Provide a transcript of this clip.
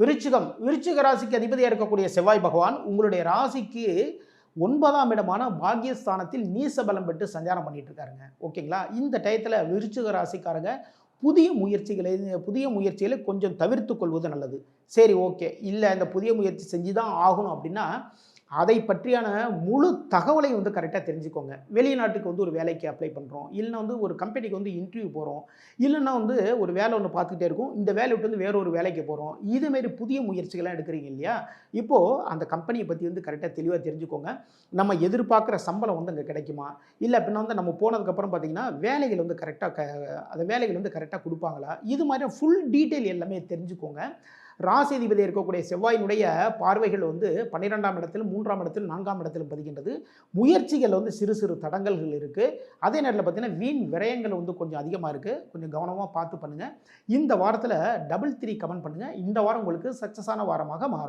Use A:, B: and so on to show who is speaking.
A: விருச்சிகம். விருச்சிக ராசிக்கு அதிபதியாக இருக்கக்கூடிய செவ்வாய் பகவான் உங்களுடைய ராசிக்கு ஒன்பதாம் இடமான பாக்கியஸ்தானத்தில் நீசபலம் பெற்று சஞ்சாரம் பண்ணிட்டு இருக்காருங்க. ஓகேங்களா? இந்த டயத்தில் விருச்சிக ராசிக்காரங்க புதிய முயற்சிகளை புதிய முயற்சிகளை கொஞ்சம் தவிர்த்து கொள்வது நல்லது. சரி ஓகே. இல்லை இந்த புதிய முயற்சி செஞ்சு தான் ஆகணும் அப்படின்னா அதை பற்றியான முழு தகவலை வந்து கரெக்டாக தெரிஞ்சுக்கோங்க. வெளிநாட்டுக்கு வந்து ஒரு வேலைக்கு அப்ளை பண்ணுறோம் இல்லைன்னா வந்து ஒரு கம்பெனிக்கு வந்து இன்டர்வியூ போகிறோம் இல்லைன்னா வந்து ஒரு வேலை ஒன்று பார்த்துக்கிட்டே இருக்கும். இந்த வேலை விட்டு வந்து வேற ஒரு வேலைக்கு போகிறோம் இதுமாரி புதிய முயற்சிகள்லாம் எடுக்கிறீங்க இல்லையா? இப்போது அந்த கம்பெனியை பற்றி வந்து கரெக்டாக தெளிவாக தெரிஞ்சுக்கோங்க. நம்ம எதிர்பார்க்குற சம்பளம் வந்து அங்கே கிடைக்குமா? இல்லை அப்படின்னா வந்து நம்ம போனதுக்கப்புறம் பார்த்தீங்கன்னா வேலைகள் வந்து கரெக்டாக க அந்த வேலைகள் வந்து கரெக்டாக கொடுப்பாங்களா? இது மாதிரி ஃபுல் டீட்டெயில் எல்லாமே தெரிஞ்சுக்கோங்க. ராசிதிபதி இருக்கக்கூடிய செவ்வாயினுடைய பார்வைகள் வந்து பன்னிரெண்டாம் இடத்தில் மூன்றாம் இடத்தில் நான்காம் இடத்தில் பதிக்கின்றது முயற்சிகள் வந்து சிறு சிறு தடங்கல்கள் இருக்குது அதே நேரத்தில் பார்த்தீங்கன்னா வீண் விரயங்கள் வந்து கொஞ்சம் அதிகமாக இருக்குது கொஞ்சம் கவனமாக பார்த்து பண்ணுங்கள் இந்த வாரத்தில் டபுள் த்ரீ கமெண்ட் பண்ணுங்கள் இந்த வாரம் உங்களுக்கு சக்ஸஸான வாரமாக மாறும்.